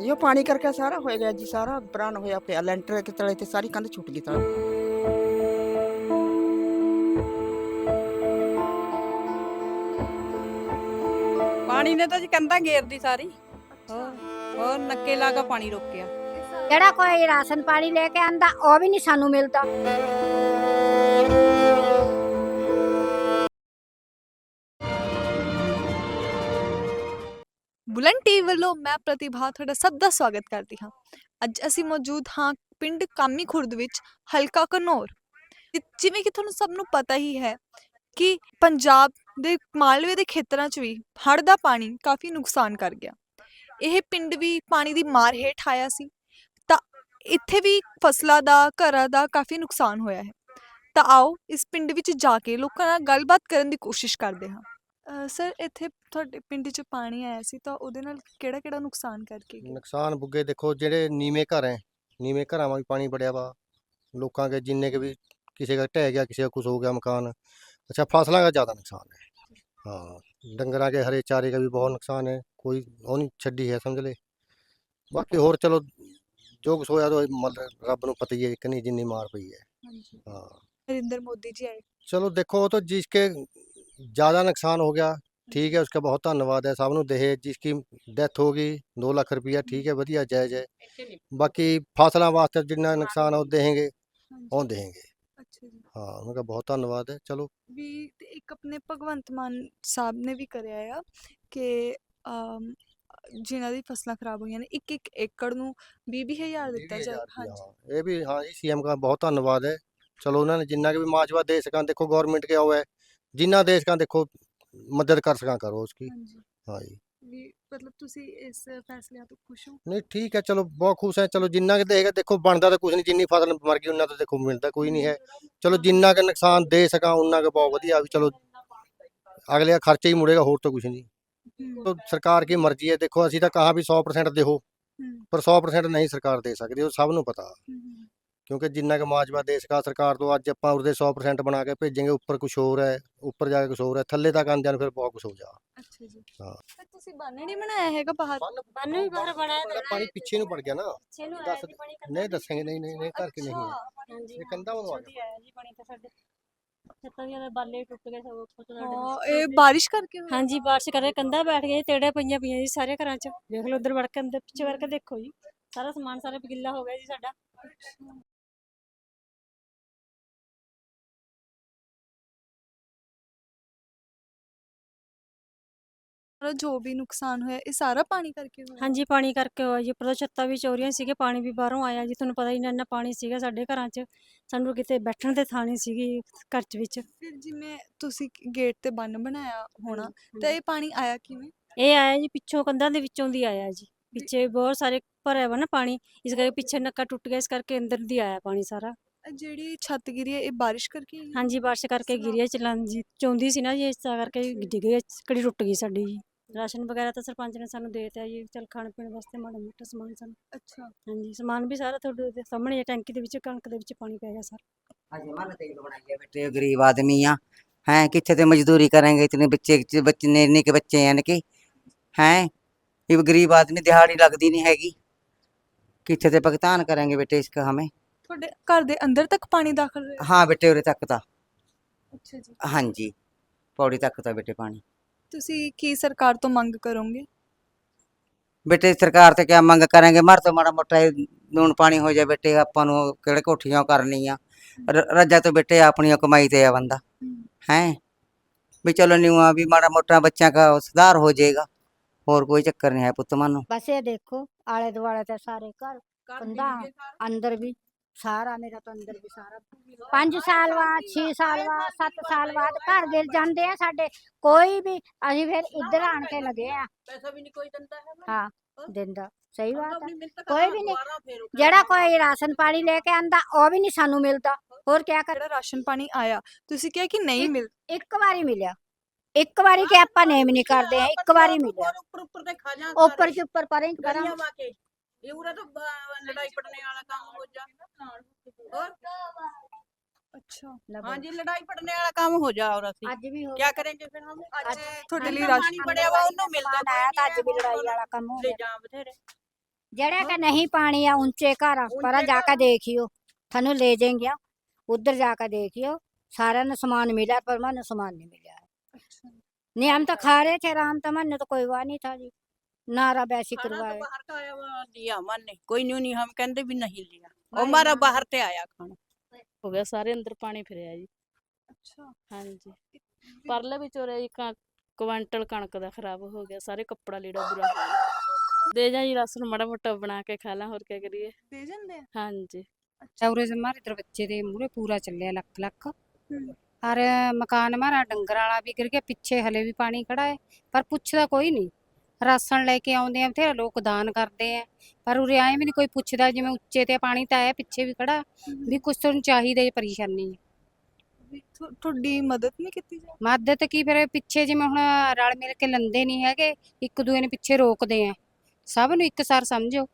ਇਹ ਪਾਣੀ ਕਰਕੇ ਸਾਰਾ ਹੋ ਗਿਆ ਜੀ ਸਾਰਾ ਬਰਾਨ ਹੋਇਆ ਪਿਆ ਲੈਂਟਰ ਕੇ ਤਲੇ ਤੇ ਸਾਰੀ ਕੰਧ ਛੁੱਟ ਗਈ ਤਾਂ। ਪਾਣੀ ਨੇ ਤਾਂ ਜੀ ਕੰਧਾਂ ਘੇਰਦੀ ਸਾਰੀ। ਹੋਰ ਹੋਰ ਨੱਕੇ ਲਾ ਕੇ ਪਾਣੀ ਰੋਕਿਆ। ਜਿਹੜਾ ਕੋਈ ਰਾਸ਼ਨ ਪਾਣੀ ਲੈ ਕੇ ਆਂਦਾ ਉਹ ਵੀ ਨਹੀਂ ਸਾਨੂੰ ਮਿਲਦਾ। ਬੁਲੰਦ ਟੀਵੀ ਵੱਲੋਂ ਮੈਂ ਪ੍ਰਤਿਭਾ ਤੁਹਾਡਾ ਸਭ ਦਾ ਸਵਾਗਤ ਕਰਦੀ ਹਾਂ। ਅੱਜ ਅਸੀਂ ਮੌਜੂਦ ਹਾਂ ਪਿੰਡ ਕਾਮੀ ਖੁਰਦ ਵਿੱਚ, ਹਲਕਾ ਕਨੌਰ। ਜਿਵੇਂ ਕਿ ਤੁਹਾਨੂੰ ਸਭ ਨੂੰ ਪਤਾ ਹੀ ਹੈ ਕਿ ਪੰਜਾਬ ਦੇ ਮਾਲਵੇ ਦੇ ਖੇਤਰਾਂ 'ਚ ਵੀ ਹੜ੍ਹ ਦਾ ਪਾਣੀ ਕਾਫੀ ਨੁਕਸਾਨ ਕਰ ਗਿਆ। ਇਹ ਪਿੰਡ ਵੀ ਪਾਣੀ ਦੀ ਮਾਰ ਹੇਠ ਆਇਆ ਸੀ। ਤਾਂ ਇੱਥੇ ਵੀ ਫਸਲਾਂ ਦਾ, ਘਰਾਂ ਦਾ ਕਾਫੀ ਨੁਕਸਾਨ ਹੋਇਆ ਹੈ। ਤਾਂ ਆਓ ਇਸ ਪਿੰਡ ਵਿੱਚ ਜਾ ਕੇ ਲੋਕਾਂ ਨਾਲ ਗੱਲਬਾਤ ਕਰਨ ਦੀ ਕੋਸ਼ਿਸ਼ ਕਰਦੇ ਹਾਂ। ਸਰ ਇੱਥੇ ਤੁਹਾਡੇ ਪਿੰਡ 'ਚ ਪਾਣੀ ਆਇਆ ਸੀ ਤਾਂ ਉਹਦੇ ਨਾਲ ਕਿਹੜਾ ਕਿਹੜਾ ਨੁਕਸਾਨ ਕਰਕੇ ਨੁਕਸਾਨ ਬੁੱਗੇ ਦੇਖੋ ਜਿਹੜੇ ਨੀਵੇਂ ਘਰ ਹੈ ਨੀਵੇਂ ਘਰਾਂ ਵਾਂ ਪਾਣੀ ਵੜਿਆ ਵਾ ਲੋਕਾਂ ਦੇ ਜਿੰਨੇ ਵੀ ਕਿਸੇ ਦਾ ਢਹਿ ਗਿਆ ਕਿਸੇ ਦਾ ਕੁਝ ਹੋ ਗਿਆ ਮਕਾਨ ਅੱਛਾ ਫਸਲਾਂ ਦਾ ਜ਼ਿਆਦਾ ਨੁਕਸਾਨ ਹੈ। ਹਾਂ ਡੰਗਰਾਂ ਦੇ ਹਰੇ ਚਾਰੇ ਦਾ ਵੀ ਬਹੁਤ ਨੁਕਸਾਨ ਹੈ ਕੋਈ ਉਹ ਨਹੀਂ ਛੱਡੀ ਹੈ ਸਮਝ ਲੈ ਬਾਕੀ ਹੋਰ ਚਲੋ ਜੋ ਕੁਛ ਹੋਇਆ ਤਾਂ ਮਤਲਬ ਰੱਬ ਨੂੰ ਪਤਾ ਹੀ ਹੈ ਕਿ ਜਿੰਨੀ ਮਾਰ ਪਈ ਹੈ। ਹਾਂਜੀ। ਹਾਂ। ਨਰਿੰਦਰ ਮੋਦੀ ਜੀ ਆਏ। ਚਲੋ ਦੇਖੋ ਉਹ ਤਾਂ ਜਿਸ ਕੇ ਜ਼ਿਆਦਾ ਨੁਕਸਾਨ हो गया। ठीक है उसका बहुत ਧੰਨਵਾਦ ਹੈ ਸਭ ਨੂੰ ਦਹੇਜ ਜਿਸकी ਡੈਥ ਹੋ ਗਈ 2 ਲੱਖ ਰੁਪਇਆ ਠੀਕ ਹੈ ਵਧੀਆ ਜਾਇਜ਼ ਹੈ ਬਾਕੀ ਫਸਲਾਂ ਵਾਸਤੇ ਜਿੰਨਾ ਨੁਕਸਾਨ ਉਹ ਦੇਹਾਂਗੇ ਉਹ ਦੇਹਾਂਗੇ ਹਾਂ ਉਹਨਾਂ ਦਾ ਬਹੁਤ ਧੰਨਵਾਦ ਹੈ ਚਲੋ ਵੀ ਇੱਕ ਆਪਣੇ ਭਗਵੰਤ ਮਾਨ ਸਾਹਿਬ ਨੇ ਵੀ ਕਰਿਆ ਆ ਕਿ ਜਿਨ੍ਹਾਂ ਦੀ ਫਸਲਾਂ ਖਰਾਬ ਹੋਈਆਂ ਨੇ ਇੱਕ ਇੱਕ ਏਕੜ ਨੂੰ 20000 ਦਿੱਤਾ ਜਾ ਹਾਂਜੀ ਇਹ ਵੀ हाँ जी सीएम का बहुत धन्यवाद है। चलो उन्होंने जिन्ना के भी मुआवजा दे सका देखो गवर्नमेंट क्या हुआ है। ਜਿੰਨਾ ਦੇ ਦੇਖੋ ਮਦਦ ਕਰ ਸਕਾਂ ਕਰੋ ਉਸ ਕੀ। ਹਾਂ ਜੀ। ਮਤਲਬ ਤੁਸੀਂ ਇਸ ਫੈਸਲਿਆਂ ਤੋਂ ਖੁਸ਼ ਹੋ? ਨਹੀਂ ਠੀਕ ਹੈ ਚਲੋ ਬਹੁਤ ਖੁਸ਼ ਹੈ ਚਲੋ ਜਿੰਨਾ ਕਿ ਦੇਗਾ ਦੇਖੋ ਬਣਦਾ ਤਾਂ ਕੁਝ ਨਹੀਂ ਜਿੰਨੀ ਫਸਲ ਮਰ ਗਈ ਉਹਨਾਂ ਤੋਂ ਦੇਖੋ ਮਿਲਦਾ ਕੋਈ ਨਹੀਂ ਹੈ। ਚਲੋ ਜਿੰਨਾ ਕਿ ਨੁਕਸਾਨ ਦੇ ਸਕਾਂ ਉਹਨਾਂ ਕਿ ਬਹੁਤ ਵਧੀਆ ਵੀ ਚਲੋ ਅਗਲੇ ਦਾ ਖਰਚਾ ਹੀ ਮੁੜੇਗਾ ਹੋਰ ਤਾਂ ਕੁਝ ਨਹੀਂ ਤੋ ਸਰਕਾਰ ਕੀ ਮਰਜ਼ੀ ਹੈ ਦੇਖੋ ਅਸੀਂ ਤਾਂ ਕਹਾ ਵੀ 100% ਦੇਹੋ ਪਰ 100% ਨਹੀਂ ਸਰਕਾਰ ਦੇ ਸਕਦੀ ਉਹ ਸਭ ਨੂੰ ਪਤਾ। ਕਿਉਂਕਿ ਜਿੰਨਾ ਕੁ ਮਾਜਵਾ ਦੇ ਸਕਾ ਸਰਕਾਰ ਤੋਂ ਅੱਜ ਆਪਾਂ ਉਹਦੇ 100% ਬਣਾ ਕੇ ਭੇਜਾਂਗੇ ਉੱਪਰ ਕੁਝ ਹੋਰ ਹੈ ਉੱਪਰ ਜਾ ਕੇ ਕੁਝ ਹੋਰ ਹੈ ਥੱਲੇ ਤੱਕ ਆਂਦਿਆਂ ਨੂੰ ਫਿਰ ਬਹੁਤ ਕੁਝ ਹੋ ਜਾ ਅੱਛਾ ਜੀ। ਹਾਂ। ਪਰ ਤੁਸੀਂ ਬਾਨੇ ਨਹੀਂ ਬਣਾਇਆ ਹੈਗਾ ਬਾਹਰ? ਬੰਨ ਵੀ ਬਾਹਰ ਬਣਾਇਆ ਉਹਦਾ ਪਾਣੀ ਪਿੱਛੇ ਨੂੰ ਪੜ ਗਿਆ ਨਾ। ਪਿੱਛੇ ਨੂੰ ਨਹੀਂ ਦੱਸਾਂਗੇ ਨਹੀਂ ਨਹੀਂ ਨਹੀਂ ਕਰਕੇ ਨਹੀਂ ਹੈ ਇਹ ਕੰਧਾਂ ਬਣਵਾ ਕੇ ਆਇਆ ਜੀ ਪਾਣੀ ਤਾਂ ਸਾਡੇ। ਛੱਤਾਂ ਦੀਆਂ ਤਾਂ ਬਾਲੇ ਟੁੱਟ ਗਏ ਸਭ ਉੱਪਰ ਤੋਂ ਹਾਂ ਸਾਡੇ ਇਹ ਬਾਰਿਸ਼ ਕਰਕੇ ਹੋਇਆ? ਹਾਂਜੀ ਬਾਰਿਸ਼ ਕਰੇ ਕੰਧਾਂ ਬੈਠ ਗਏ ਤੇੜੇ ਪਈਆਂ ਪਈਆਂ ਜੀ ਸਾਰੇ ਘਰਾਂ 'ਚ। ਦੇਖ ਲਓ ਉਧਰ ਵੜ ਕੇ ਅੰਦਰ ਪਿੱਛੇ ਕਰਕੇ ਦੇਖੋ ਜੀ। ਸਾਰਾ ਸਮਾਨ ਸਾਰਾ ਗਿੱਲਾ ਹੋ ਗਿਆ ਜੀ ਸਾਡਾ। ਸਾਰਾ ਜੋ ਵੀ ਨੁਕਸਾਨ ਹੋਇਆ ਇਹ ਸਾਰਾ ਪਾਣੀ ਕਰਕੇ ਹੋਇਆ? ਹਾਂਜੀ ਪਾਣੀ ਕਰਕੇ ਹੋਇਆ ਜੀ। ਉੱਪਰੋਂ ਛੱਤਾਂ ਵੀ ਚੋਰੀਆਂ ਸੀਗੇ ਪਾਣੀ ਵੀ ਬਾਹਰੋਂ ਆਇਆ ਜੀ। ਤੁਹਾਨੂੰ ਪਤਾ ਹੀ ਇੰਨਾ ਇੰਨਾ ਪਾਣੀ ਸੀਗਾ ਸਾਡੇ ਘਰਾਂ 'ਚ। ਸਾਨੂੰ ਕਿਤੇ ਬੈਠਣ ਤੇ ਥਾਂ ਨਹੀਂ ਸੀਗੀ ਘਰ 'ਚ ਵਿੱਚ। ਫਿਰ ਜਿਵੇਂ ਤੁਸੀਂ ਗੇਟ ਤੇ ਬੰਨ ਬਣਾਇਆ ਹੋਣਾ ਤਾਂ ਇਹ ਪਾਣੀ ਆਇਆ ਕਿਵੇਂ? ਇਹ ਆਇਆ ਜੀ ਪਿੱਛੋਂ ਕੰਧਾਂ ਦੇ ਵਿੱਚੋਂ ਦੀ ਆਇਆ ਜੀ। ਪਿੱਛੇ ਬਹੁਤ ਸਾਰੇ ਭਰਿਆ ਵਾ ਨਾ ਪਾਣੀ ਇਸ ਕਰਕੇ ਪਿੱਛੇ ਨੱਕਾ ਟੁੱਟ ਗਿਆ ਇਸ ਕਰਕੇ ਅੰਦਰ ਦੀ ਆਇਆ ਪਾਣੀ ਸਾਰਾ। ਜਿਹੜੀ ਛੱਤ ਗਿਰੀ ਹੈ ਇਹ ਬਾਰਿਸ਼ ਕਰਕੇ ਹੀ ਹੈ? ਹਾਂਜੀ ਬਾਰਿਸ਼ ਕਰਕੇ ਗਿਰੀ ਹੈ ਚਲਾਂ ਜੀ ਚੌਂਦੀ ਸੀ ਨਾ ਜੀ ਇਸ ਤਾਂ ਕਰਕੇ ਡਿੱਗ ਗਈ ਕੜੀ ਟੁੱਟ ਗਈ ਸਾਡੀ ਜੀ। ਰਾਸ਼ਨ ਵਗੈਰਾ ਤਾਂ ਸਰਪੰਚ ਨੇ ਸਾਨੂੰ ਦੇਤਾ ਜੀ ਚਲ ਖਾਣ ਪੀਣ ਵਾਸਤੇ ਮਾੜਾ ਮੋਟਾ ਸਮਾਨ ਸਾਨੂੰ। ਅੱਛਾ। ਹਾਂਜੀ ਸਮਾਨ ਵੀ ਸਾਰਾ ਤੁਹਾਡੇ ਦੇ ਸਾਹਮਣੇ ਟੈਂਕੀ ਦੇ ਵਿੱਚ ਕਣਕ ਦੇ ਵਿੱਚ ਪਾਣੀ ਪੈ ਗਿਆ ਸਰ। ਅਜੇ ਮਨ ਤੇ ਬਣਾਈਏ ਬੇਟੇ ਗਰੀਬ ਆਦਮੀ ਆ। ਹੈ ਕਿੱਥੇ ਤੇ ਮਜ਼ਦੂਰੀ ਕਰਾਂਗੇ ਇਤਨੇ ਬੱਚੇ ਬੱਚੇ ਨੇ ਇੰਨੇ ਕੇ ਬੱਚੇ ਹਨ ਕਿ ਹੈ ਇਹ ਗਰੀਬ ਆਦਮੀ ਦਿਹਾੜੀ ਲੱਗਦੀ ਨਹੀਂ ਹੈਗੀ। ਕਿੱਥੇ ਤੇ ਭੁਗਤਾਨ ਕਰਾਂਗੇ ਬੇਟੇ ਇਸ ਕਾ ਹਮੇ ਤੁਹਾਡੇ ਘਰ ਦੇ ਅੰਦਰ ਤੱਕ ਪਾਣੀ ਦਾਖਲ ਹਾਂ ਬੇਟੇ ਉਰੇ ਤੱਕ ਤਾਂ। ਅੱਛਾ ਜੀ। ਹਾਂਜੀ ਪੌੜੀ ਤੱਕ ਤਾਂ ਬੇਟੇ ਪਾਣੀ। ਤੁਸੀਂ ਕੀ ਸਰਕਾਰ ਤੋਂ ਮੰਗ ਕਰੋਗੇ ਬੇਟੇ ਸਰਕਾਰ ਤੇ ਕਿਆ ਮੰਗ ਕਰਾਂਗੇ ਮਰ ਤੋਂ ਮਾੜਾ ਮੋਟਾ ਨੂਨ ਪਾਣੀ ਹੋ ਜਾ ਬੇਟੇ ਆਪਾਂ ਨੂੰ ਕਿਹੜੇ ਕੋਠੀਆਂ ਕਰਨੀਆਂ ਰੱਜਾ ਤੋਂ ਬੇਟੇ ਆਪਣੀ ਕਮਾਈ ਤੇ ਆ ਬੰਦਾ ਹੈ ਵੀ ਚਲੋ ਨਿਵਾ ਵੀ ਮਾੜਾ ਮੋਟਾ ਬੱਚਿਆਂ ਦਾ ਸੁਧਾਰ ਹੋ ਜਾਏਗਾ ਹੋਰ ਕੋਈ ਚੱਕਰ ਨਹੀਂ ਹੈ ਪੁੱਤ ਮਾਨੂੰ ਬਸ ਇਹ ਦੇਖੋ ਆਲੇ ਦੁਆਲੇ ਤੇ ਸਾਰੇ ਘਰ ਕੰਧਾਂ ਅੰਦਰ ਵੀ ਸਾਰਾ ਮੇਰਾ ਤਾਂ ਅੰਦਰ ਵੀ ਸਾਰਾ 5 ਸਾਲ ਬਾਅਦ 6 ਸਾਲ ਬਾਅਦ 7 ਸਾਲ ਬਾਅਦ ਘਰ ਗਿਰ ਜਾਂਦੇ ਆ ਸਾਡੇ। ਕੋਈ ਵੀ ਅਸੀਂ ਫਿਰ ਇੱਧਰ ਆਣ ਕੇ ਲੱਗੇ ਆ। ਪੈਸਾ ਵੀ ਨਹੀਂ ਕੋਈ ਦਿੰਦਾ ਹੈ ਹਾਂ ਦਿੰਦਾ ਸਹੀ ਬਾਤ ਮਿਹਨਤ ਕੋਈ ਕਰਾਂ, ਵੀ ਨਹੀਂ। ਜਿਹੜਾ ਕਰਾਂ। ਕੋਈ ਰਾਸ਼ਨ ਪਾਣੀ ਲੈ ਕੇ ਆਂਦਾ ਉਹ ਵੀ ਨਹੀਂ ਸਾਨੂੰ ਮਿਲਦਾ। ਹੋਰ ਕਿਆ ਕਰ ਜਿਹੜਾ ਰਾਸ਼ਨ ਪਾਣੀ ਆਇਆ ਤੁਸੀਂ ਕਿਹਾ ਕਿ ਨਹੀਂ ਮਿਲ ਇੱਕ ਵਾਰੀ ਮਿਲਿਆ। ਇੱਕ ਵਾਰੀ ਕਿ ਆਪਾਂ ਨੇਮ ਨਹੀਂ ਕਰਦੇ ਆ ਇੱਕ ਵਾਰੀ ਮਿਲਿਆ। ਉੱਪਰ ਉੱਪਰ ਤੇ ਖਾ ਜਾ ਉੱਪਰ ਉੱਪਰ ਪਰੇ ਪਰਾਂ ਇਹੂਰਾ ਤਾਂ का नहीं पानी है ऊँचे पर जाकर देखियो थनु ले जाएँगे उधर जाकर देखियो सारा न सामान मिला पर मन समान नहीं मिला नियम तो खा रहे थे राम तो मन तो कोई वाह नहीं था जी नारा वैसी खाना तो करवाए बाहर का आया हुआ लिया मन ने कोई न्यू नहीं हम कहते भी नहीं लिया भाई हमारा ना- बाहर से आया खाना ਹੋ ਗਿਆ ਸਾਰੇ ਅੰਦਰ ਪਾਣੀ ਫਿਰਿਆ ਜੀ ਅੱਛਾ ਹਾਂਜੀ ਪਰਲੇ ਵਿੱਚ ਹੋ ਰਿਹਾ ਜੀ ਕ- ਕੁਆਂਟਲ ਕਣਕ ਦਾ ਖਰਾਬ ਹੋ ਗਿਆ ਸਾਰੇ ਕੱਪੜਾ ਲੀੜਾ ਬੁਰਾ ਹਾਲ ਦੇ ਜਾ ਜੀ ਰਾਸ਼ਨ ਮਾੜਾ ਮੋਟਾ ਬਣਾ ਕੇ ਖਾ ਲਾਂ ਹੋਰ ਕੀ ਕਰੀਏ ਦੇ ਜਾਂਦੇ ਆ ਹਾਂਜੀ ਚੌਰੇ से हमारे इधर बच्चे ਦੇ ਮੂਰੇ ਪੂਰਾ ਚੱਲਿਆ ਲੱਖ ਲੱਖ ਔਰ ਮਕਾਨ ਹਮਾਰਾ ਡੰਗਰ ਵਾਲਾ ਵੀ ਗਿਰ ਗਿਆ ਪਿੱਛੇ ਹਲੇ ਵੀ ਪਾਣੀ ਖੜਾ ਹੈ ਪਰ ਪੁੱਛਦਾ ਕੋਈ ਨਹੀਂ ਰਾਸ਼ਨ ਲੈ ਕੇ ਆਉਂਦੇ ਆ ਬਥੇਰੇ ਲੋਕ ਦਾਨ ਕਰਦੇ ਆ। ਪਰ ਉਰੇ ਆਏ ਵੀ ਨਹੀਂ ਕੋਈ ਪੁੱਛਦਾ ਜਿਵੇਂ ਉੱਚੇ ਤੇ ਪਾਣੀ ਤਾਂ ਆਇਆ ਪਿੱਛੇ ਵੀ ਖੜਾ ਵੀ ਕੁਛ ਤੁਹਾਨੂੰ ਚਾਹੀਦਾ ਇਹ ਪਰੇਸ਼ਾਨੀ। ਹੈ ਵੀ ਤੁ- ਤੁਹਾਡੀ ਮਦਦ ਨਹੀਂ ਕੀਤੀ ਜਾ ਮਦਦ ਕੀ ਫਿਰ ਪਿੱਛੇ ਜਿਵੇਂ ਹੁਣ ਰਲ ਮਿਲ ਕੇ ਲੰਦੇ ਨਹੀਂ ਹੈਗੇ ਇੱਕ ਦੂਏ ਨੂੰ ਪਿੱਛੇ ਰੋਕਦੇ ਆ। ਸਭ ਨੂੰ ਇੱਕ ਸਾਰ ਸਮਝੋ।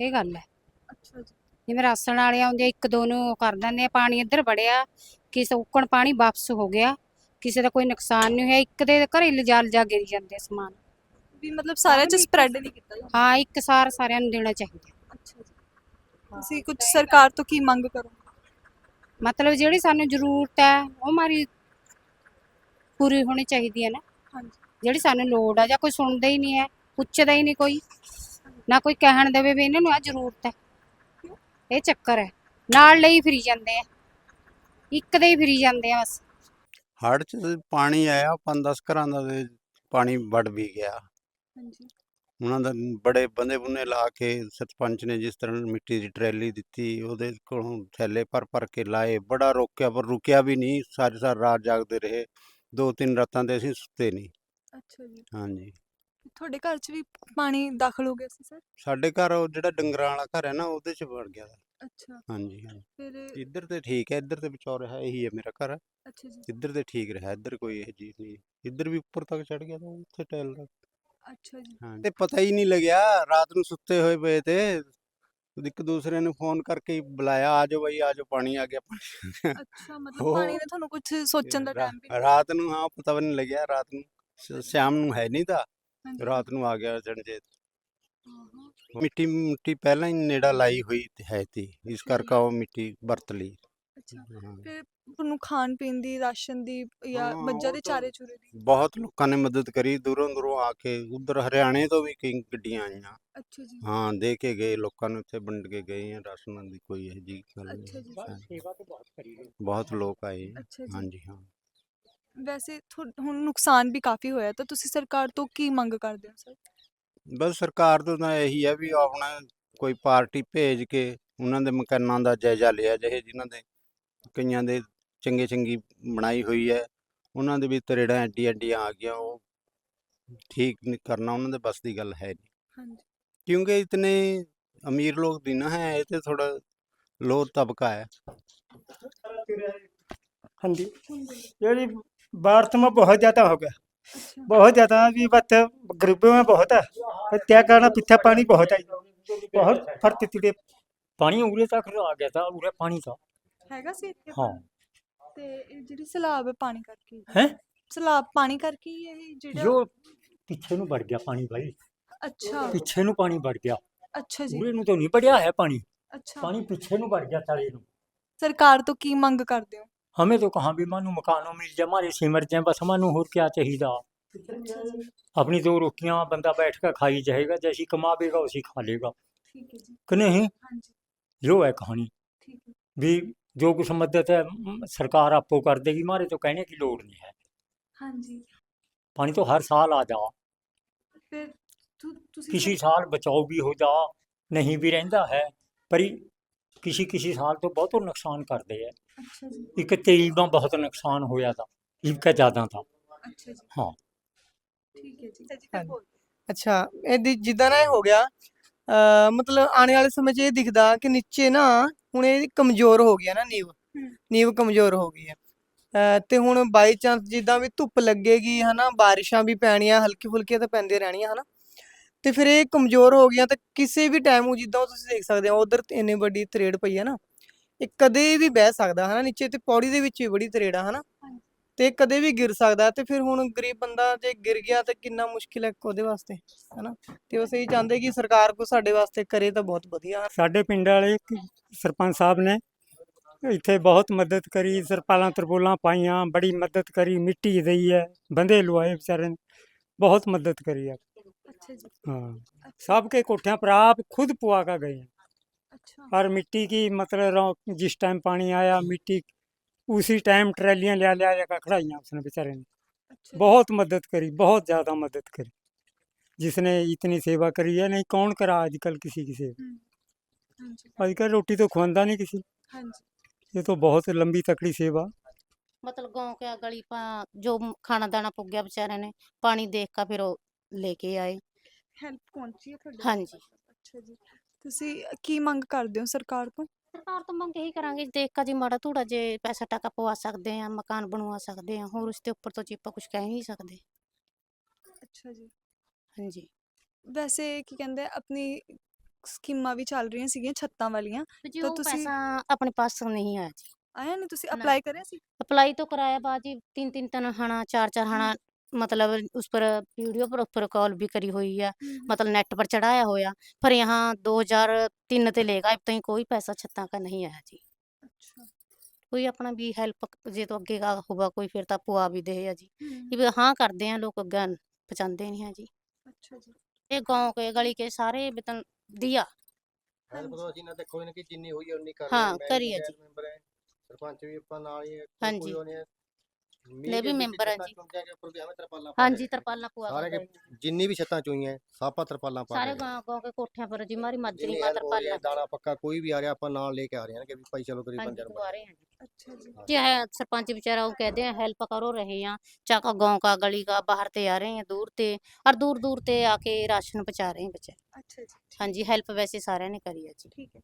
ਇਹ ਗੱਲ ਹੈ। ਅੱਛਾ ਜੀ। ਜਿਵੇਂ ਰਾਸ਼ਨ ਵਾਲੇ ਆਉਂਦੇ ਆ, ਇੱਕ ਦੋ ਨੂੰ ਉਹ ਕਰ ਦਿੰਦੇ ਆ ਪਾਣੀ ਇੱਧਰ ਵੜਿਆ ਕਿਸੇ ਉੱਕਣ ਪਾਣੀ ਵਾਪਸ ਹੋ ਗਿਆ ਕਿਸੇ ਦਾ ਕੋਈ ਨੁਕਸਾਨ ਨਹੀਂ ਹੋਇਆ ਇੱਕ ਦੇ ਘਰੇ ਲਿਜਾ ਲਿਜਾ ਗਿਰ ਜਾਂਦੇ ਆ ਸਮਾਨ। ਵੀ ਮਤਲਬ ਸਾਰਿਆਂ ਚ ਸਪਰੈਡ ਨਹੀਂ ਕੀਤਾ ਜਾ ਹਾਂ ਇੱਕ ਸਾਰ ਸਾਰਿਆਂ ਨੂੰ ਦੇਣਾ ਚਾਹੀਦਾ। ਅੱਛਾ ਜੀ। ਤੁਸੀਂ ਕੁਝ ਸਰਕਾਰ ਤੋਂ ਕੀ ਮੰਗ ਕਰੋ ਮਤਲਬ ਜਿਹੜੀ ਸਾਨੂੰ ਜ਼ਰੂਰਤ ਹੈ ਉਹ ਮਾਰੀ ਪੂਰੀ ਹੋਣੀ ਚਾਹੀਦੀ ਹੈ ਨਾ। ਹਾਂਜੀ। ਜਿਹੜੀ ਸਾਨੂੰ ਲੋੜ ਆ ਜਾਂ ਕੋਈ ਸੁਣਦਾ ਹੀ ਨਹੀਂ ਹੈ ਪੁੱਛਦਾ ਹੀ ਨਹੀਂ ਕੋਈ। ਨਾ ਕੋਈ ਕਹਿਣ ਦੇਵੇ ਵੀ ਇਹਨਾਂ ਨੂੰ ਆ ਜ਼ਰੂਰਤ ਹੈ। ਇਹ ਚੱਕਰ ਹੈ। ਨਾਲ ਲਈ ਫਿਰੀ ਜਾਂਦੇ ਆ। ਇੱਕ ਦੇ ਹੀ ਫਿਰੀ ਜਾਂਦੇ ਆ ਬਸ। ਹੜ੍ਹ ਚ ਪਾਣੀ ਆਇਆ ਪੰਜ 10 ਘਰਾਂ ਦਾ ਤੇ ਪਾਣੀ ਵੜ ਵੀ ਗਿਆ। ਹਾਂਜੀ। ਉਹਨਾਂ ਦਾ ਬੜੇ ਬੰਦੇ ਬੁੰਨੇ ਲਾ ਕੇ ਸਰਪੰਚ ਨੇ ਜਿਸ ਤਰ੍ਹਾਂ ਮਿੱਟੀ ਦੀ ਟਰੈਲੀ ਦਿੱਤੀ ਉਹਦੇ ਕੋਲੋਂ ਥੈਲੇ ਭਰ ਭਰ ਕੇ ਲਾਏ ਬੜਾ ਰੋਕਿਆ ਪਰ ਰੁਕਿਆ ਵੀ ਨਹੀਂ ਸਾਰੀ ਸਾਰੀ ਰਾਤ ਜਾਗਦੇ ਰਹੇ ਦੋ ਤਿੰਨ ਰਾਤਾਂ ਤੇ ਅਸੀਂ ਸੁੱਤੇ ਨਹੀਂ। ਅੱਛਾ ਜੀ। ਹਾਂਜੀ। ਤੁਹਾਡੇ ਘਰ ਚ ਵੀ ਪਾਣੀ ਦਾਖਲ ਹੋ ਗਿਆ ਸੀ ਸਰ? ਸਾਡੇ ਘਰ ਉਹ ਜਿਹੜਾ ਡੰਗਰਾਂ ਵਾਲਾ ਘਰ ਹੈ ਨਾ ਉਹਦੇ ਚ ਵੜ ਗਿਆ। ਅੱਛਾ। ਹਾਂਜੀ ਹਾਂਜੀ। ਫਿਰ ਇੱਧਰ ਤੇ ਠੀਕ ਹੈ ਇੱਧਰ ਤੇ ਵਿਚੌਰ ਹੈ ਇਹੀ ਹੈ ਮੇਰਾ ਘਰ। ਅੱਛਾ ਜੀ। ਇੱਧਰ ਤੇ ਠੀਕ ਰਿਹਾ ਇੱਧਰ ਕੋਈ ਇਹ ਚੀਜ਼ ਨਹੀਂ। ਇੱਧਰ ਵੀ ਉੱਪਰ ਤੱਕ ਚੜ ਗਿਆ ਤਾਂ ਉੱਥੇ ਟੈਲ ਅੱਛਾ ਜੀ। ਹਾਂ ਤੇ ਪਤਾ ਹੀ ਨਹੀਂ ਲੱਗਿਆ ਰਾਤ ਨੂੰ ਸੁੱਤੇ ਹੋਏ ਪਏ ਤੇ ਇੱਕ ਦੂਸਰੇ ਨੂੰ ਫੋਨ ਕਰਕੇ ਹੀ ਬੁਲਾਇਆ ਆ ਜਾਓ ਬਈ ਆ ਜਾਓ ਪਾਣੀ ਆ ਗਿਆ ਪਾਣੀ ਅੱਛਾ ਮਤਲਬ ਪਾਣੀ ਨੇ ਤੁਹਾਨੂੰ ਕੁਝ ਸੋਚਣ ਦਾ ਟਾਈਮ ਵੀ ਰਾਤ ਨੂੰ ਹਾਂ ਪਤਾ ਵੀ ਨਹੀਂ ਲੱਗਿਆ ਰਾਤ ਨੂੰ ਸ਼- ਸ਼ਾਮ ਨੂੰ ਹੈ ਨਹੀਂ ਤਾਂ ਹਾਂਜੀ। ਰਾਤ ਨੂੰ ਆ ਗਿਆ ਜਣਜੇ ਹਾਂ, ਹਾਂ। ਮਿੱਟੀ ਮਿੱਟੀ ਪਹਿਲਾਂ ਹੀ ਨੇੜਾ ਲਾਈ ਹੋਈ ਤੇ ਹੈ ਤੀ ਇਸ ਕਰਕੇ ਉਹ ਮਿੱਟੀ ਵਰਤ ਲਈ। ਅੱਛਾ। ਫਿਰ ਤੁਹਾਨੂੰ ਖਾਣ ਪੀਣ ਦੀ ਰਾਸ਼ਨ ਦੀ ਜਾਂ ਹਾਂ, ਮੱਝਾਂ ਉਹ ਦੇ ਤਾਂ ਚਾਰੇ ਚੂਰੇ ਦੀ? ਬਹੁਤ ਲੋਕਾਂ ਨੇ ਮਦਦ ਕਰੀ ਦੂਰੋਂ ਦੂਰੋਂ ਆ ਕੇ ਉਧਰ ਹਰਿਆਣੇ ਤੋਂ ਵੀ ਕਈ ਗੱਡੀਆਂ ਆਈਆਂ। ਅੱਛਾ ਜੀ। ਹਾਂ ਦੇ ਕੇ ਗਏ ਲੋਕਾਂ ਨੂੰ ਉੱਥੇ ਵੰਡ ਕੇ ਗਏ ਆ ਰਾਸ਼ਨਾਂ ਦੀ ਕੋਈ ਇਹ ਜੀ ਗੱਲ ਅੱਛਾ ਜੀ। ਨਹੀਂ ਬਹੁਤ ਲੋਕ ਆਏ ਅੱਛਾ ਜੀ। ਹਾਂਜੀ ਹਾਂ। ਵੈਸੇ ਹੁਣ ਨੁਕਸਾਨ ਵੀ ਕਾਫੀ ਹੋਇਆ ਤਾਂ ਤੁਸੀਂ ਸਰਕਾਰ ਤੋਂ ਕੀ ਮੰਗ ਕਰਦੇ ਹੋ ਸਰ? ਬਸ ਸਰਕਾਰ ਤੋਂ ਤਾਂ ਇਹੀ ਹੈ ਵੀ ਆਪਣਾ ਕੋਈ ਪਾਰਟੀ ਭੇਜ ਕੇ ਉਹਨਾਂ ਦੇ ਮਕਾਨਾਂ ਦਾ ਜਾਇਜ਼ਾ ਲਿਆ ਜਾਏ ਜਿਨ੍ਹਾਂ ਦੇ ਕਈਆਂ ਦੇ ਚੰਗੇ ਚੰਗੀ ਬਣਾਈ ਹੋਈ ਹੈ ਉਹਨਾਂ ਦੇ ਵੀ ਤਰੇੜਾਂ ਐਡੀ ਐਡੀਆਂ ਆ ਗਈਆਂ ਉਹ ਠੀਕ ਨਹੀਂ ਕਰਨਾ ਉਹਨਾਂ ਦੇ ਬਸ ਦੀ ਗੱਲ ਹੈ ਨਹੀਂ ਹਾਂਜੀ क्योंकि इतने अमीर लोग भी ना है ये तो थोड़ा लो तबका है हाँ जी ये जी भारत में बहुत ज़्यादा हो गया ਅੱਛਾ बहुत ज़्यादा अभी बात गरीबों में बहुत है पर क्या करना पीछे पानी बहुत है बहुत फर्क तिड़े ਪਾਣੀ ਉਰੇ ਤੱਕ ਆ ਗਿਆ ਤਾਂ ਉਰੇ ਪਾਣੀ ਤਾਂ ਹੈਗਾ ਸੀ ਇੱਥੇ ਹਾਂ। ਪਾਣੀ? ਤੇ ਇਹ ਜਿਹੜੀ ਸਲਾਬ ਹੈ ਪਾਣੀ ਕਰਕੇ ਹੈਂ? ਸਲਾਬ ਪਾਣੀ ਕਰਕੇ ਹੀ ਇਹ ਜਿਹੜਾ ਜੋ ਪਿੱਛੇ ਨੂੰ ਵੜ ਗਿਆ ਪਾਣੀ ਭਾਈ ਅੱਛਾ ਪਿੱਛੇ ਨੂੰ ਪਾਣੀ ਵੜ ਗਿਆ ਅੱਛਾ ਜੀ ਉਰੇ ਨੂੰ ਤਾਂ ਨਹੀਂ ਵੜਿਆ ਹੈ ਪਾਣੀ ਅੱਛਾ पानी पीछे ਨੂੰ ਵੜ ਗਿਆ ਤਲੇ ਨੂੰ ਸਰਕਾਰ ਤੋਂ ਕੀ ਮੰਗ ਕਰਦੇ ਹੋ हमें तो कहाँ भी मानो मकानों मिल जाए हमारे सिमर जाए बस मानो और क्या चाहिए ਅੱਛਾ ਜੀ अपनी दो रोटियां बंदा बैठ कर खाई जाएगा जैसी कमावेगा उसी खा लेगा ਠੀਕ ਹੈ ਜੀ कि नहीं ਹਾਂਜੀ यो है कहानी ਠੀਕ ਹੈ भी जो कुछ मदद है म, सरकार आपको कर देगी हमारे तो कहने की लोड़ नहीं है ਹਾਂਜੀ पानी तो हर साल आ जा ਫਿਰ ਤੁ- ਤੁਸੀਂ किसी साल बचाव भी हो जा नहीं भी रहता है पर किसी किसी साल तो बहुत नुकसान करते हैं ਅੱਛਾ ਜੀ एक तेल में बहुत नुकसान होया था इनका ज़्यादा था ਅੱਛਾ ਜੀ हाँ ਠੀਕ ਹੈ ਜੀ ਜੀ ਹਾਂਜੀ। ਬੋਲ ਅੱਛਾ ਇਹ ਦੀ- ਜਿੱਦਾਂ ਨਾ ਇਹ ਹੋ ਗਿਆ ਅ ਮਤਲਬ ਆਉਣ ਵਾਲੇ ਸਮੇਂ 'ਚ ਇਹ ਦਿਖਦਾ ਕਿ ਨੀਚੇ ਨਾ ਹੁਣ ਇਹ ਕਮਜ਼ੋਰ ਹੋ ਗਿਆ ਨਾ ਨੀਂਵ। ਨੀਂਵ ਕਮਜ਼ੋਰ ਹੋ ਗਈ ਹੈ। ਤੇ ਹੁਣ ਬਾਈ ਚਾਂਸ ਜਿੱਦਾਂ ਵੀ ਧੁੱਪ ਲੱਗੇਗੀ ਹਨਾ ਬਾਰਿਸ਼ਾਂ ਵੀ ਪੈਣੀਆਂ ਹਲਕੀ ਫੁਲਕੀਆਂ ਤਾਂ ਪੈਂਦੀਆਂ ਰਹਿਣੀਆਂ ਹਨਾ। ਤੇ ਫਿਰ ਇਹ ਕਮਜ਼ੋਰ ਹੋ ਗਈਆਂ ਤਾਂ ਕਿਸੇ ਵੀ ਟਾਈਮ ਜਿੱਦਾਂ ਉਹ ਤੁਸੀਂ ਦੇਖ ਸਕਦੇ ਹੋ ਉਧਰ ਇੰਨੀ ਵੱਡੀ ਤਰੇੜ ਪਈ ਹੈ ਨਾ। ਇਹ ਕਦੇ ਵੀ ਬਹਿ ਸਕਦਾ ਹਨਾ ਨੀਚੇ ਤੇ ਪੌੜੀ ਦੇ ਵਿੱਚ ਵੀ ਬੜੀ ਤਰੇੜ ਹਨਾ। ਤੇ ਕਦੇ ਵੀ ਗਿਰ ਸਕਦਾ ਤੇ ਫਿਰ ਹੁਣ ਗਰੀਬ ਬੰਦਾ ਜੇ ਗਿਰ ਗਿਆ ਤੇ ਕਿੰਨਾ ਮੁਸ਼ਕਿਲ ਹੈ ਉਹਦੇ ਵਾਸਤੇ ਹਨਾ ਤੇ ਉਹ ਸਹੀ ਚਾਹੁੰਦੇ ਕਿ ਸਰਕਾਰ ਕੋ ਸਾਡੇ ਵਾਸਤੇ ਕਰੇ ਤਾਂ ਬਹੁਤ ਵਧੀਆ ਸਾਡੇ ਪਿੰਡ ਵਾਲੇ ਕ- ਸਰਪੰਚ ਸਾਹਿਬ ਨੇ ਇੱਥੇ ਬਹੁਤ ਮਦਦ ਕਰੀ ਸਰਪਾਲਾਂ ਤਰਪੋਲਾਂ ਪਾਈਆਂ ਬੜੀ ਮਦਦ ਕਰੀ ਮਿੱਟੀ ਦਈ ਹੈ ਬੰਦੇ ਲਵਾਏ ਵਿਚਾਰੇ ਨੇ ਬਹੁਤ ਮਦਦ ਕਰੀ ਹੈ अच्छा जी हाँ सबके कोठियाँ पर आप खुद पुआ का गए हैं अच्छा और मिट्टी की मतलब रौ- जिस टाइम पानी आया मिट्टी उसी टाइम ट्रैलियाँ ले ले आया खड़ाइयाँ उसने बेचारे ने अच्छा बहुत मदद करी बहुत ज़्यादा मदद करी जिसने इतनी सेवा करी है नहीं कौन करा आजकल किसी की सेवा हाँ जी आजकल रोटी तो खुआंदा नहीं किसी हाँ जी ये तो बहुत लंबी तकड़ी सेवा ਮਤਲਬ ਗਾਉਂ ਕੇ ਗਲੀ ਪਾ ਜੋ ਮ- ਖਾਣਾ ਦਾਣਾ ਪੁੱਗਿਆ ਵਿਚਾਰਿਆਂ ਨੇ ਪਾਣੀ ਦੇਖ ਕੇ ਫਿਰ ਉਹ ਲੈ ਕੇ ਆਏ ਹੈਲਪ ਪਹੁੰਚੀ ਹੈ ਤੁਹਾਡੇ ਹਾਂਜੀ ਅੱਛਾ ਜੀ ਤੁਸੀਂ ਕੀ ਮੰਗ ਕਰਦੇ ਹੋ ਸਰਕਾਰ ਤੋਂ ਸਰਕਾਰ ਤੋਂ ਮੰਗ ਇਹੀ ਕਰਾਂਗੇ ਦੇਖ ਕਾ ਜੀ ਮਾੜਾ ਧੂੜਾ ਜੇ ਪੈਸਾ ਟਾਕਾ ਪਵਾ ਸਕਦੇ ਆ ਮਕਾਨ ਬਣਵਾ ਸਕਦੇ ਆ ਹੋਰ ਉਸ ਤੇ ਉੱਪਰ ਤੋਂ ਜੀ ਆਪਾਂ ਕੁਝ ਕਹਿ ਨਹੀਂ ਸਕਦੇ। ਅੱਛਾ ਜੀ। ਹਾਂਜੀ। ਵੈਸੇ ਕੀ ਕਹਿੰਦੇ ਆਪਣੀ ਸਕੀਮਾਂ ਵੀ ਚੱਲ ਰਹੀਆਂ ਸੀਗੀਆਂ ਛੱਤਾਂ ਵਾਲੀਆਂ ਤਾਂ ਤੁਸੀਂ- ਪੈਸਾ ਆਪਣੇ ਪਾਸ ਨਹੀਂ ਆਇਆ ਜੀ। ਆਇਆ ਨਹੀਂ ਤੁਸੀਂ ਅਪਲਾਈ ਕਰਿਆ ਸੀ? ਅਪਲਾਈ ਤੋਂ ਕਰਾਇਆ ਬਾਅਦ ਜੀ ਤਿੰਨ ਤਿੰਨ ਹਣਾ ਚਾਰ ਚਾਰ ਹਣਾ मतलब उस पर वीडियो पर ऊपर कॉल भी करी हुई है मतलब नेट पर चढ़ाया होया पर यहाँ 2003 ते लेगा अब तक कोई पैसा छत्ता का नहीं आया जी ਅੱਛਾ कोई अपना भी हेल्प जे तो अगे का होगा कोई फिर तो पुआ भी दे है जी ਹਮ, ये भी हाँ करते हैं लोग अग्गें पहुँचाते नहीं है जी ਅੱਛਾ ਜੀ ये गांव के गली के सारे वेतन दिया ਹੈਲਪ ਤਾਂ ਅਸੀਂ ਨਾ ਦੇਖੋ ਇਹਨਾਂ ਕੀ ਜਿੰਨੀ ਹੋਈ ਹੈ ਉਨੀ ਕਰ ਹਾਂ, ਰਹੇ ਮੈਂ ਕਰੀ ਹੈ ਪੰਚਾਇਤ ਮੈਂਬਰ ਹੈ ਸਰਪੰਚ ਵੀ ਆਪਾਂ ਨਾਲ ਹੀ ਹੈ ਕੋਈ- ਹਾਂਜੀ। ਕੋਈ ਉਹ ਨਹੀਂ ਹੈ ਮੈਂ ਵੀ ਮੈਂਬਰ ਹਾਂ ਜੀ। ਚੁੰਗਿਆ के ऊपर भी हमें तरपाला हाँ जी तरपाला पुआ सारे कर के गए। जिन्नी भी छत्ता चुई हैं सापा तरपाला पा सारे रहे हैं। गांव गांव के कोठियां पर जी हमारी माजरी जिन्नी माँ हेल्प हो रही है तरपाला दाना पक्का कोई भी आ रहा अपन नाल लेके आ रहे हैं कि भी भाई चलो गरीब हाँ बंदे जी ਨੂੰ दुआ रहे हैं जी ਅੱਛਾ ਜੀ जो है सरपंच बेचारा वो कहते हैं हेल्प करो रहे हैं चाका गांव का गली का बाहर ते आ रहे हैं दूर ते और दूर दूर ते आके राशन पहुंचा रहे हैं बेचारे ਅੱਛਾ जी हाँ जी हेल्प वैसे सारे ने करी है जी ਠੀਕ ਹੈ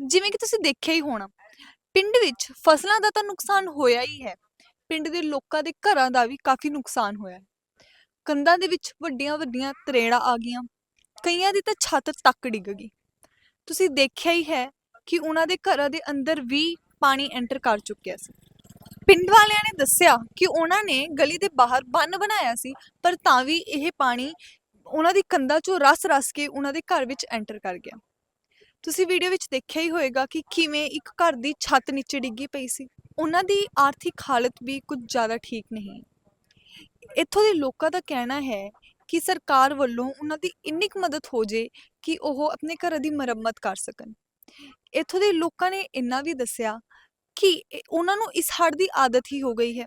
ਜਿਵੇਂ ਕਿ ਤੁਸੀਂ ਦੇਖਿਆ ਹੀ ਹੋਣਾ, ਪਿੰਡ ਵਿੱਚ ਫਸਲਾਂ ਦਾ ਤਾਂ ਨੁਕਸਾਨ ਹੋਇਆ ਹੀ ਹੈ, ਪਿੰਡ ਦੇ ਲੋਕਾਂ ਦੇ ਘਰਾਂ ਦਾ ਵੀ ਕਾਫੀ ਨੁਕਸਾਨ ਹੋਇਆ ਹੈ। ਕੰਧਾਂ ਦੇ ਵਿੱਚ ਵੱਡੀਆਂ ਵੱਡੀਆਂ ਤਰੇੜਾਂ ਆ ਗਈਆਂ, ਕਈਆਂ ਦੀ ਤਾਂ ਛੱਤ ਤੱਕ ਡਿੱਗ ਗਈ। ਤੁਸੀਂ ਦੇਖਿਆ ਹੀ ਹੈ ਕਿ ਉਹਨਾਂ ਦੇ ਘਰਾਂ ਦੇ ਅੰਦਰ ਵੀ ਪਾਣੀ ਐਂਟਰ ਕਰ ਚੁੱਕਿਆ ਸੀ। ਪਿੰਡ ਵਾਲਿਆਂ ਨੇ ਦੱਸਿਆ ਕਿ ਉਹਨਾਂ ਨੇ ਗਲੀ ਦੇ ਬਾਹਰ ਬੰਨ ਬਣਾਇਆ ਸੀ, ਪਰ ਤਾਂ ਵੀ ਇਹ ਪਾਣੀ ਉਹਨਾਂ ਦੀ ਕੰਧਾਂ ਚੋਂ ਰਸ-ਰਸ ਕੇ ਉਹਨਾਂ ਦੇ ਘਰ ਵਿੱਚ ਐਂਟਰ ਕਰ ਗਿਆ। ਤੁਸੀਂ ਵੀਡੀਓ ਵਿੱਚ ਦੇਖਿਆ ਹੀ ਹੋਵੇਗਾ ਕਿ ਕਿਵੇਂ ਇੱਕ ਘਰ ਦੀ ਛੱਤ ਨੀਚੇ ਡਿੱਗੀ ਪਈ ਸੀ। ਉਹਨਾਂ ਦੀ ਆਰਥਿਕ ਹਾਲਤ ਵੀ ਕੁਝ ਜ਼ਿਆਦਾ ਠੀਕ ਨਹੀਂ ਇੱਥੋਂ ਦੇ ਲੋਕਾਂ ਦਾ ਕਹਿਣਾ ਹੈ ਕਿ ਸਰਕਾਰ ਵੱਲੋਂ ਉਹਨਾਂ ਦੀ ਇੰਨੀ ਕੁ ਮਦਦ ਹੋ ਜੇ ਕਿ ਉਹ ਆਪਣੇ ਘਰਾਂ ਦੀ ਮੁਰੰਮਤ ਕਰ ਸਕਣ। ਇੱਥੋਂ ਦੇ ਲੋਕਾਂ ਨੇ ਇੰਨਾ ਵੀ ਦੱਸਿਆ ਕਿ ਉਹਨਾਂ ਨੂੰ ਇਸ ਹੜ੍ਹ ਦੀ ਆਦਤ ਹੀ ਹੋ ਗਈ ਹੈ।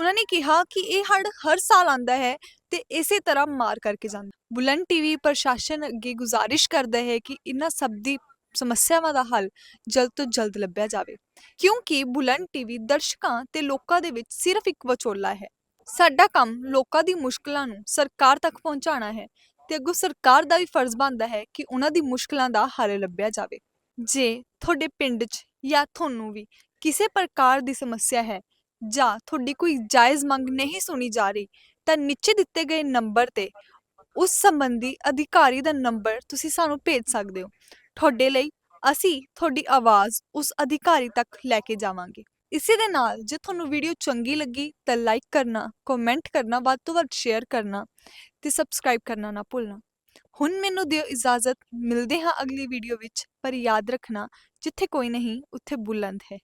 ਉਹਨਾਂ ਨੇ ਕਿਹਾ ਕਿ ਇਹ ਹੜ ਹਰ ਸਾਲ ਆਂਦਾ ਹੈ ਤੇ ਇਸੇ ਤਰ੍ਹਾਂ ਮਾਰ ਕਰਕੇ ਜਾਂਦਾ। ਬੁਲੰਦ ਟੀਵੀ ਪ੍ਰਸ਼ਾਸਨ ਅੱਗੇ ਗੁਜ਼ਾਰਿਸ਼ ਕਰਦਾ ਹੈ ਕਿ ਇਹਨਾਂ ਸਭ ਦੀ ਸਮੱਸਿਆਵਾਂ ਦਾ ਹੱਲ ਜਲਦ ਤੋਂ ਜਲਦ ਲੱਭਿਆ ਜਾਵੇ, ਕਿਉਂਕਿ ਬੁਲੰਦ ਟੀਵੀ ਦਰਸ਼ਕਾਂ ਤੇ ਲੋਕਾਂ ਦੇ ਵਿੱਚ ਸਿਰਫ ਇੱਕ ਵਿਚੋਲਾ ਹੈ। ਸਾਡਾ ਕੰਮ ਲੋਕਾਂ ਦੀ ਮੁਸ਼ਕਲਾਂ ਨੂੰ ਸਰਕਾਰ ਤੱਕ ਪਹੁੰਚਾਉਣਾ ਹੈ ਤੇ ਅੱਗੋਂ ਸਰਕਾਰ ਦਾ ਵੀ ਫਰਜ਼ ਬਣਦਾ ਹੈ ਕਿ ਉਹਨਾਂ ਦੀ ਮੁਸ਼ਕਲਾਂ ਦਾ ਹੱਲ ਲੱਭਿਆ ਜਾਵੇ। ਜੇ ਤੁਹਾਡੇ ਪਿੰਡ 'ਚ ਜਾਂ ਤੁਹਾਨੂੰ ਵੀ ਕਿਸੇ ਪ੍ਰਕਾਰ ਦੀ ਸਮੱਸਿਆ ਹੈ ਜਾਂ ਤੁਹਾਡੀ ਕੋਈ ਜਾਇਜ਼ ਮੰਗ ਨਹੀਂ ਸੁਣੀ ਜਾ ਰਹੀ, ਤਾਂ ਨੀਚੇ ਦਿੱਤੇ ਗਏ ਨੰਬਰ ਤੇ ਉਸ ਸੰਬੰਧੀ ਅਧਿਕਾਰੀ ਦਾ ਨੰਬਰ ਤੁਸੀਂ ਸਾਨੂੰ ਭੇਜ ਸਕਦੇ ਹੋ। ਤੁਹਾਡੇ ਲਈ ਅਸੀਂ ਤੁਹਾਡੀ ਆਵਾਜ਼ ਉਸ ਅਧਿਕਾਰੀ ਤੱਕ ਲੈ ਕੇ ਜਾਵਾਂਗੇ। ਇਸੇ ਦੇ ਨਾਲ ਜੇ ਤੁਹਾਨੂੰ ਵੀਡੀਓ ਚੰਗੀ ਲੱਗੀ ਤਾਂ ਲਾਈਕ ਕਰਨਾ, ਕਮੈਂਟ ਕਰਨਾ, ਵੱਧ ਤੋਂ ਵੱਧ ਸ਼ੇਅਰ ਕਰਨਾ ਤੇ ਸਬਸਕ੍ਰਾਈਬ ਕਰਨਾ ਨਾ ਭੁੱਲਣਾ। ਹੁਣ ਮੈਨੂੰ ਦਿਓ ਇਜਾਜ਼ਤ, ਮਿਲਦੇ ਹਾਂ ਅਗਲੀ ਵੀਡੀਓ ਵਿੱਚ, ਪਰ ਯਾਦ ਰੱਖਣਾ ਜਿੱਥੇ ਕੋਈ ਨਹੀਂ, ਉੱਥੇ ਬੁਲੰਦ ਹੈ।